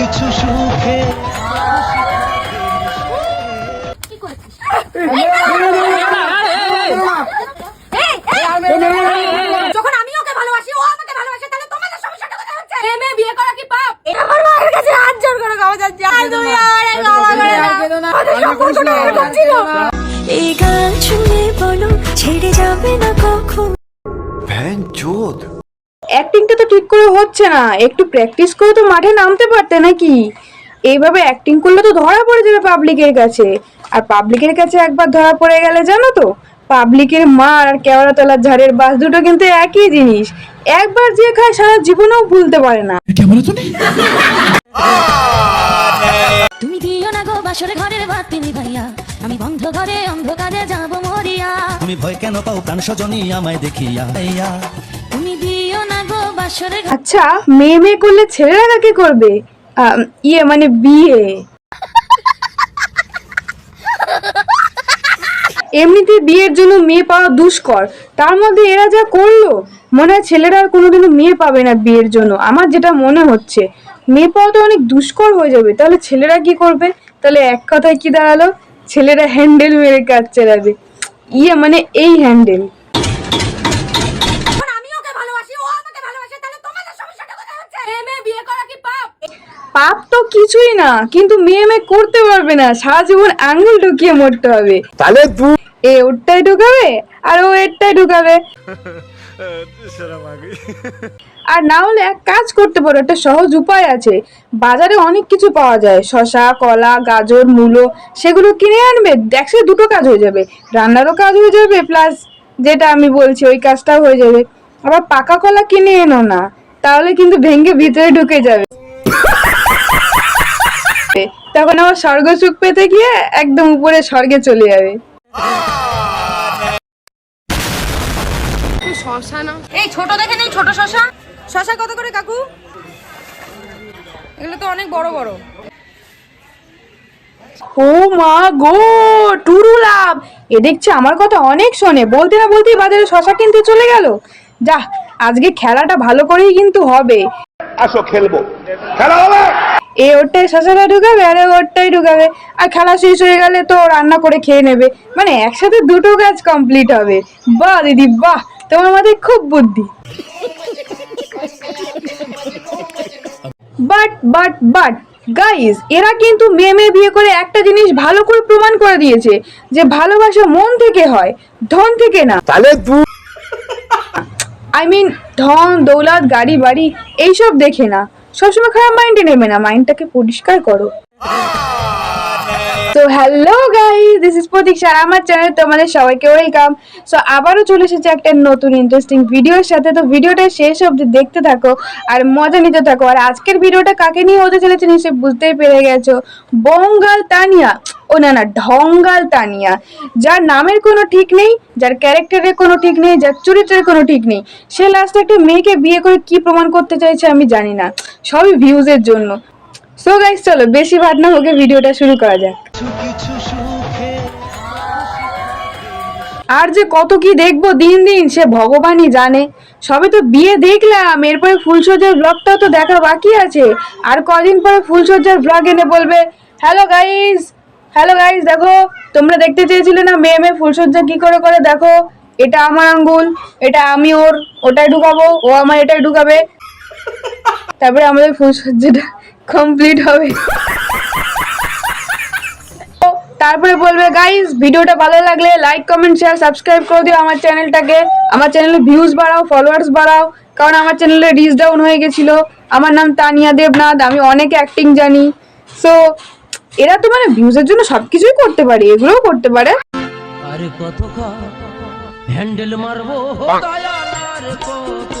কিছু সুখে যখন আমি ওকে ভালোবাসি ও আমাকে ভালোবাসে তাহলে তোমাদের সমস্যাটা কোথায় হচ্ছে? এ বিয়ে করা কি পাপ? আমার মায়ের কাছে হাত জোর করে গাওয়া যাচ্ছে আর তুমি আমারে গাওয়া করে না। সম্পর্কটা এরকম ছিল এই গান শুনে বলো ছেড়ে যাবে না কখন? ভ্যান চোদ। অ্যাক্টিংটা তো ঠিক করে হচ্ছে না। একটু প্র্যাকটিস করে তো মাঠে নামতে পারতে নাকি? এইভাবে অ্যাক্টিং করলে তো ধরা পড়ে যাবে পাবলিকের কাছে। আর পাবলিকের কাছে একবার ধরা পড়ে গেলে জানো তো পাবলিকের মার আর কেওড়া তলার ঝাড়ের বাস দুটো কিন্তু একই জিনিস। একবার যে খায় সারা জীবনেও ভুলতে পারে না। তুমি দিও না গো বাসর ঘরের বাতি ভাইয়া আমি বন্ধ ঘরে অন্ধকারে যাব মরিয়া। তুমি ভয় কেন পাও প্রাণ সজনী আমায় দেখিয়া। আচ্ছা মেয়ে মেয়ে করলে ছেলেরা কাকে করবে? ইয়ে মানে বিয়ে। এমনিতে বিয়ের জন্য মেয়ে পাওয়া দুষ্কর। তার মধ্যে এরা যা করল, মনে হয় ছেলেরা আর কোনোদিনও মেয়ে পাবে না বিয়ের জন্য। আমার যেটা মনে হচ্ছে, মেয়ে পাওয়া তো অনেক দুষ্কর হয়ে যাবে। তাহলে ছেলেরা কি করবে? তাহলে এক কথায় কি দাঁড়াল? ছেলেরা হ্যান্ডেল মেরে কাজ চালাবে ইয়ে মানে এই হ্যান্ডেল যখন আমি ওকে ভালোবাসি ও আমাকে ভালোবাসে তাহলে তোমাদের সমস্যাটা কোথায় হচ্ছে এ মেয়ে বিয়ে করা কি পাপ পাপ তো কিছুই না কিন্তু মেয়ে মেয়ে করতে পারবে না। সারা জীবন আঙ্গুল ঢুকিয়ে মরতে হবে। তাহলে এ ওরটাই ঢুকাবে আর ও এরটাই ঢুকাবে। আর না হলে এক কাজ করতে পারো একটা সহজ উপায় আছে। বাজারে অনেক কিছু পাওয়া যায়। শশা কলা গাজর মূলো সেগুলো কিনে আনবে একসাথে দুটো কাজ হয়ে যাবে। রান্নারও কাজ হয়ে যাবে প্লাস যেটা আমি বলছি ওই কাজটাও হয়ে যাবে। আবার পাকা কলা কিনে এনো না তাহলে কিন্তু ভেঙে ভিতরে ঢুকে যাবে। তখন আমার স্বর্গ সুখ পেতে গিয়ে একদম উপরে স্বর্গে চলে যাবে। এই ছোট দেখে নেই ছোট শশা। শশা কত করে কাকু? এগুলো তো অনেক বড় বড়। ও মা গো টুরু লাভ। এ দেখছি আমার কথা অনেক শোনে। বলতে না বলতেই বাজারে শশা কিনতে চলে গেল। যা আজকে খেলাটা ভালো করেই কিন্তু হবে। আসো খেলব। খেলা হবে! এ ওরটাই শশাটা ঢুকাবে আর ওরটাই ঢুকাবে। আর খেলা শেষ হয়ে গেলে তো রান্না করে খেয়ে নেবে। মানে একসাথে দুটো কাজ কমপ্লিট হবে। বাহ দিদি বাহ তোমার মাথায় খুব বুদ্ধি। বাট বাট বাট গাইজ এরা কিন্তু মেয়ে মেয়ে বিয়ে করে একটা জিনিস ভালো করে প্রমাণ করে দিয়েছে যে ভালোবাসা মন থেকে হয় ধন থেকে না। তাহলে আই মিন ধন দৌলত গাড়ি বাড়ি এইসব দেখে না। সবসময় খারাপ মাইন্ডে নেবে না মাইন্ডটাকে পরিষ্কার করো। তো হ্যালো গাই দিস ইজ প্রতীক্ষা আর আমার চ্যানেল তোমাদের সবাইকে ওয়েলকাম সো আবারও চলে এসেছে একটা নতুন ইন্টারেস্টিং ভিডিওর সাথে। তো ভিডিওটা শেষ অবধি দেখতে থাকো আর মজা নিতে থাকো। আর আজকের ভিডিওটা কাকে নিয়ে হতে চলেছে নিশ্চয়ই বুঝতেই পেরে গেছো। বঙ্গাল তানিয়া। ও, না না, ঢঙ্গাল তানিয়া। যার নামের কোনো ঠিক নেই, যার ক্যারেক্টারের কোনো ঠিক নেই, যার চরিত্রের কোনো ঠিক নেই, সে লাস্টে একটা মেয়েকে বিয়ে করে কি প্রমাণ করতে চাইছে আমি জানি না। সবই ভিউজের জন্য। সো গাইস চলো, বেশি ভাট না হোকে ভিডিওটা শুরু করা যাক। আর যে কত কি দেখব দিন দিন, সে ভগবানই জানে। সবে তো বিয়ে দেখলাম, এরপরে ফুলসজ্জার ব্লগটাও তো দেখা বাকি আছে। আর কদিন পরে ফুলসজ্জার ব্লগ এনে বলবে হ্যালো গাইস হ্যালো গাইস দেখো, তোমরা দেখতে চেয়েছিলে না মেয়ে মেয়ে ফুলসজ্জা কি করে করে, দেখো, এটা আমার আঙ্গুল, এটা আমি ওর, ওটাই ঢুকাবো, ও আমার এটাই ঢুকাবে। তারপরে আমাদের ফুলসজ্জাটা কমপ্লিট হবে। তারপরে বলবে গাইস ভিডিওটা ভালো লাগলে লাইক কমেন্ট শেয়ার সাবস্ক্রাইব করে দিও আমার চ্যানেলটাকে। আমার চ্যানেলে ভিউজ বাড়াও ফলোয়ার্স বাড়াও কারণ আমার চ্যানেলে রিচ ডাউন হয়ে গেছিল। আমার নাম তানিয়া দেবনাথ আমি অনেক অ্যাক্টিং জানি। সো এরা তো মানে ভিউজের জন্য সব কিছুই করতে পারে এগুলোও করতে পারে। আরে কত হ্যান্ডেল মারবো? দয়ালার কত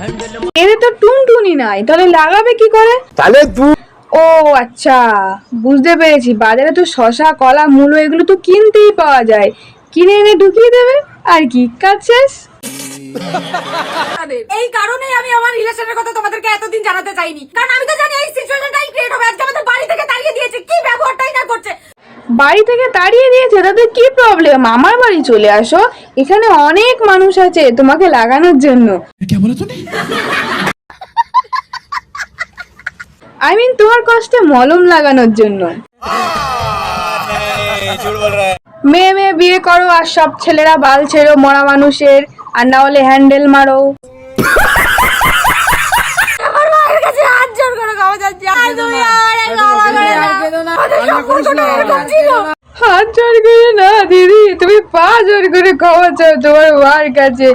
হ্যান্ডেল এদের তো টুনটুনি নাই তাহলে লাগাবে কি করে? তাহলে ও আচ্ছা বুঝতে পেরেছি। বাজারে তো শশা কলা মূলো এগুলো তো কিনতেই পাওয়া যায়। কিনে এনে ঢুকিয়ে দেবে আর কি কাজ শেষ? এই কারণেই আমি আমার রিলেশনের কথা তোমাদেরকে এতদিন জানাতে চাইনি। কারণ আমি তো জানি এই সিচুয়েশনটাই ক্রিয়েট হবে। আজকে আমাদের বাড়ি থেকে তাড়িয়ে দিয়েছে। কি ব্যবহারটাই না করছে। বাড়ি থেকে তাড়িয়ে দিয়েছে? তাতে কি প্রবলেম আমার বাড়ি চলে আসো। এখানে অনেক মানুষ আছে তোমাকে লাগানোর জন্য। আই মিন তোমার কষ্টে মলম লাগানোর জন্য। মেয়ে মেয়ে বিয়ে করো আর সব ছেলেরা বাল ছেড়ো মরা মানুষের আর না হলে হ্যান্ডেল মারো। হাত জোর করে হাত জোর না দিদি তুমি পা জোর করে ক্ষমা চাও তোমার মার কাছে।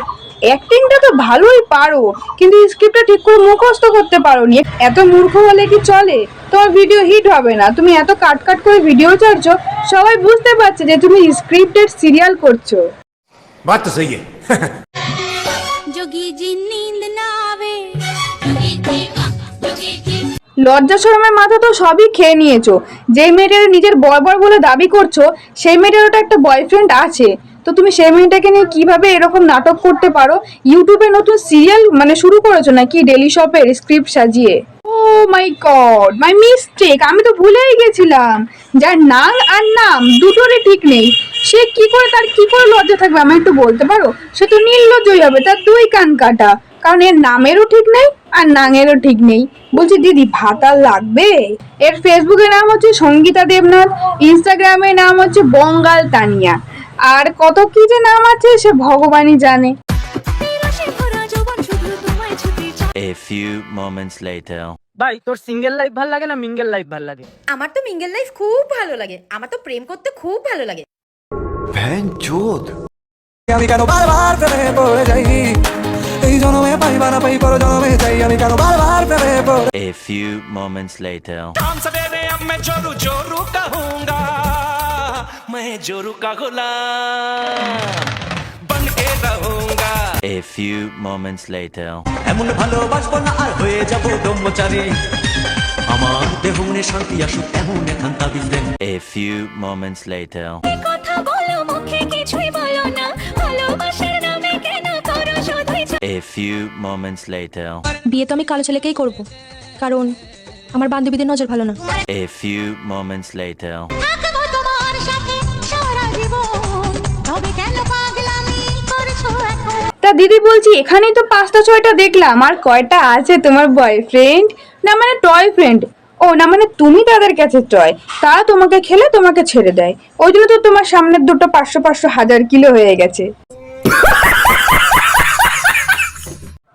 অ্যাক্টিংটা তো ভালোই পারো কিন্তু স্ক্রিপ্টটা ঠিক করে মুখস্থ করতে পারো নি এত মূর্খ হলে কি চলে? তোমার ভিডিও হিট হবে না। তুমি এত কাট কাট করে ভিডিও ছাড়ছো সবাই বুঝতে পারছে যে তুমি স্ক্রিপ্টেড সিরিয়াল করছ। বাট তো সেই যোগী জি না লজ্জা শরমের মাথা তো সবই খেয়ে নিয়েছো। যেই মেয়েটার নিজের বর বলে দাবি করছ সেই মেয়েটার ওটা একটা বয়ফ্রেন্ড আছে। তো তুমি সেই মেয়েটাকে নিয়ে কীভাবে এরকম নাটক করতে পারো? ইউটিউবে নতুন সিরিয়াল মানে শুরু করেছ নাকি? ডেলি শপের স্ক্রিপ্ট সাজিয়ে? ও মাই গড মাই মিস্টেক আমি তো ভুলেই গেছিলাম। যার নাম আর নাম দুটোরই ঠিক নেই। সে কি করে তার, কি করে লজ্জা থাকবে? আমি একটু বলতে পারো? সে তো নির্লজ্জই হবে, তার দুই কান কাটা। কারণ এর নামেরও ঠিক নেই আর নাঙেরও ঠিক নেই। বলছি, দিদি, ভাত লাগবে? এর ফেসবুকের নাম হচ্ছে সঙ্গীতা দেবনাথ ইনস্টাগ্রামের নাম হচ্ছে বঙ্গাল তানিয়া। আর কত কি যে নাম আছে সে ভগবানই জানে A few moments later. ভাই তোর সিঙ্গেল লাইফ ভাল লাগে না মিঙ্গেল লাইফ ভাল লাগে আমার তো মিঙ্গেল লাইফ খুব ভালো লাগে আমার তো প্রেম করতে খুব ভালো লাগে बहन चोद আমি কেন বারবার প্রেমে পড়ে যাই এই জন্মে পাইবা না পাই পর জন্মে চাই আমি কেন বারবার প্রেমে পড়ে A few moments later. सवेरे अब मैं जोरू जोरू कहूंगा मैं जोरू का गुलाम बन के रहूंगा A few moments later. এমন ভালোবাসবো না আর হয়ে যাব ব্রহ্মচারী আমার দেহ মনে শান্তি আসুক এমন এখান তাবিজ দেন A few moments later. কথা বলো মুখে কিছুই বলো না ভালোবাসার নামে কেন করো শুধুই A few moments later. বিয়ে তো আমি কালো ছেলেকেই করব কারণ আমার বান্ধবীদের নজর ভালো না A few moments later. দিদি বলছি, এখানেই তো পাঁচটা, ছয়টা দেখলাম। আর কয়টা আছে তোমার বয়ফ্রেন্ড না মানে টয় ফ্রেন্ড ও, না মানে তুমি তাদের কাছে টয় তারা তোমাকে খেলে, তোমাকে ছেড়ে দেয়। ওই জন্য তো তোমার সামনের দুটো পাঁচশো পাঁচশো হাজার কিলো হয়ে গেছে।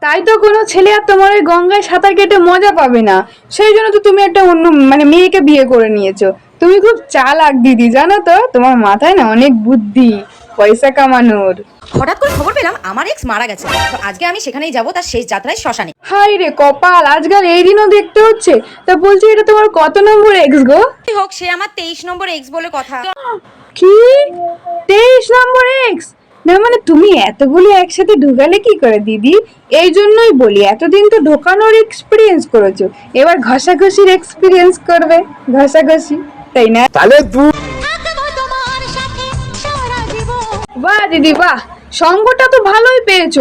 তাই তো কোনো ছেলে আর তোমার ওই গঙ্গায় সাঁতার কেটে মজা পাবে না। সেই জন্য তো তুমি একটা অন্য মানে মেয়েকে বিয়ে করে নিয়েছো। তুমি খুব চালাক দিদি, জানো তো? তোমার মাথায় না অনেক বুদ্ধি। পয়সা কামানোর। হঠাৎ করে খবর পেলাম আমার এক্স মারা গেছে। তো আজকে আমি সেখানেই যাব তার শেষ যাত্রায় শ্মশানে। হাই রে কপাল আজকাল এই দিনও দেখতে হচ্ছে। তা বলছি এটা তোমার কত নম্বর এক্স গো? হোক সে আমার তেইশ নম্বর এক্স বলে কথা। কি? তেইশ নম্বর এক্স না মানে তুমি এতগুলো একসাথে ঢুকালে কি করে দিদি? এই জন্যই বলি এতদিন তো ঢোকানোর এক্সপিরিয়েন্স করেছ। এবার ঘষাঘষির এক্সপিরিয়েন্স করবে ঘষাঘষি তাই না? থাকব তোমার বাহ দিদি বাহ। সঙ্গটা তো ভালোই পেয়েছ।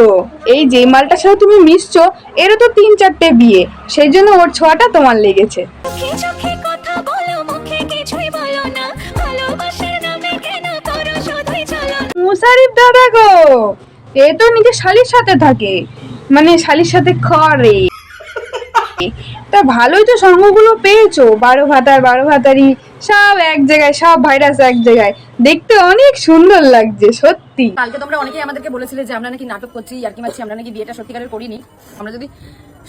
এই যে মালটার সাথে তুমি মিশছো এরও তো তিন চারটে বিয়ে। সেই জন্য ওর ছোঁয়াটা তোমার লেগেছে। চোখে চোখে কথা বলো মুখে কিছুই বলো না। ভালোবাসার নামে কেন করো শুধুই চলো মুসারিফ দাদা গো এ তো নিজের শালির সাথে থাকে। মানে শালির সাথে করে। তা ভালোই তো সঙ্গগুলো পেয়েছ বারো ভাতার বারো ভাতারি। সব এক জায়গায় সব ভাইরাস এক জায়গায়। দেখতে অনেক সুন্দর লাগছে সত্যি। কালকে তোমরা অনেকেই আমাদেরকে বলেছিলে যে আমরা নাকি নাটক করছি আর কি মারছি আমরা নাকি বিয়েটা সত্যিকারের করিনি। আমরা যদি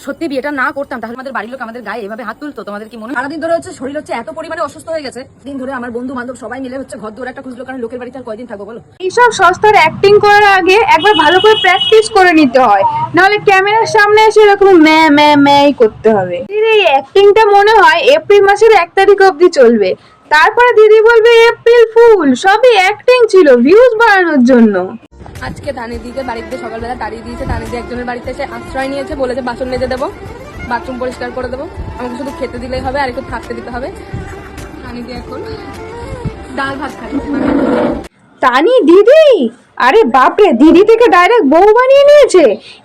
সত্যি বিয়েটা না করতাম তাহলে আমাদের বাড়ির লোক আমাদের গায়ে এভাবে হাত তুলতো। তোমাদের কি মনে হয়? সারাদিন ধরে হচ্ছে শরীর হচ্ছে এত পরিমাণে অসুস্থ হয়ে গেছে দিন ধরে আমার বন্ধু বান্ধব সবাই মিলে হচ্ছে ঘর দৌড় একটা খুঁজলো কারণ লোকের বাড়িতে আর কয়দিন থাকব বলো? এইসব সস্তার অ্যাক্টিং করার আগে একবার ভালো করে প্র্যাকটিস করে নিতে হয়। নাহলে ক্যামেরার সামনে এসে এরকম ম্যা ম্যা ম্যাই করতে হবে। এই অ্যাক্টিংটা মনে হয় এপ্রিল মাসের এক তারিখ অবধি চলবে। তারপরে দিদি বলবে এপ্রিল ফুল। সবই অ্যাক্টিং ছিল ভিউজ বাড়ানোর জন্য। আজকে তানিদিকে বাড়িতে সকালবেলা তাড়িয়ে দিয়েছে। তানিদি একজনের বাড়িতে এসে আশ্রয় নিয়েছে বলেছে বাসন মেজে দেবো বাথরুম পরিষ্কার করে দেবো। আমাকে শুধু খেতে দিলেই হবে আর একটু থাকতে দিতে হবে। তানিদি এখন ডাল ভাত খাই তানি দিদি! আরে বাপরে দিদি থেকে ডাইরেক্ট বউ বানিয়ে নিয়েছে।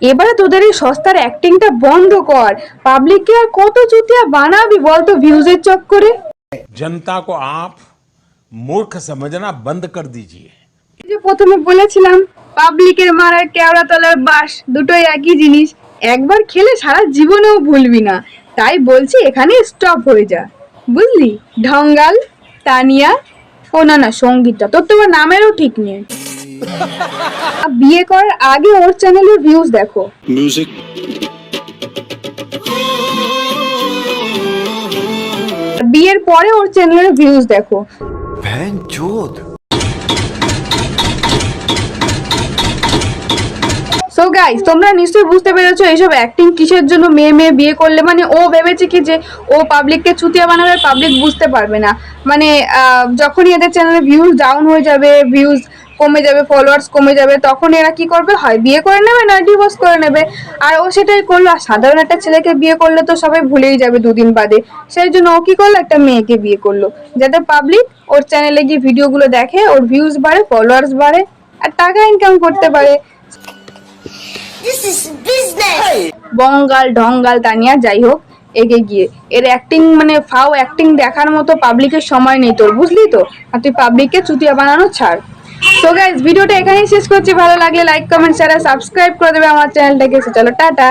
এবারে তোদের এই সস্তার অ্যাক্টিংটা বন্ধ কর। পাবলিককে আর কত চুতিয়া বানাবি বলতো ভিউজের চক্করে? जनता को आप मूर्ख समझना बंद कर दीजिए এই যে প্রথমে বলেছিলাম পাবলিকের মারার কেওড়া তলার বাস দুটোই একই জিনিস একবার খেলে সারা জীবনেও ভুলবি না তাই বলছি এখানে স্টপ হয়ে যা বুঝলি ঢঙ্গাল তানিয়া ও না না সঙ্গীতটা তোর তো আবার নামেরও ঠিক নেই আর বিয়ে করার আগে ওর চ্যানেলের ভিউজ দেখো আর বিয়ের পরে ওর চ্যানেলের ভিউজ দেখো। ভ্যান চোদ সো গাইস তোমরা নিশ্চয়ই বুঝতে পেরেছ এইসব অ্যাক্টিং কিসের জন্য মেয়ে মেয়ে বিয়ে করলে? মানে ও ভেবেছে কি যে ও পাবলিককে ছুটিয়ে বানাবে পাবলিক বুঝতে পারবে না। মানে যখনই এদের চ্যানেলে ভিউজ ডাউন হয়ে যাবে ভিউজ কমে যাবে ফলোয়ার্স কমে যাবে তখন এরা কি করবে? হয় বিয়ে করে নেবে না ডিভোর্স করে নেবে? আর ও সেটাই করল আর সাধারণ একটা ছেলেকে বিয়ে করলে তো সবাই ভুলেই যাবে দুদিন বাদে। সেই জন্য ও কি করল? একটা মেয়েকে বিয়ে করল। যাতে পাবলিক ওর চ্যানেলে গিয়ে ভিডিওগুলো দেখে ওর ভিউজ বাড়ে ফলোয়ার্স বাড়ে আর টাকা ইনকাম করতে পারে। বঙ্গাল ঢঙ্গাল তানিয়া যাই হোক এগে গিয়ে। এর অ্যাক্টিং মানে ফাও অ্যাক্টিং দেখার মতো পাবলিকের সময় নেই তোর বুঝলি তো? আর তুই পাবলিককে চুতিয়া বানানো ছাড়। তো গাইজ ভিডিওটা এখানেই শেষ করছি। ভালো লাগলে লাইক কমেন্ট শেয়ার সাবস্ক্রাইব করে দেবে আমার চ্যানেলটাকে চলো, টাটা।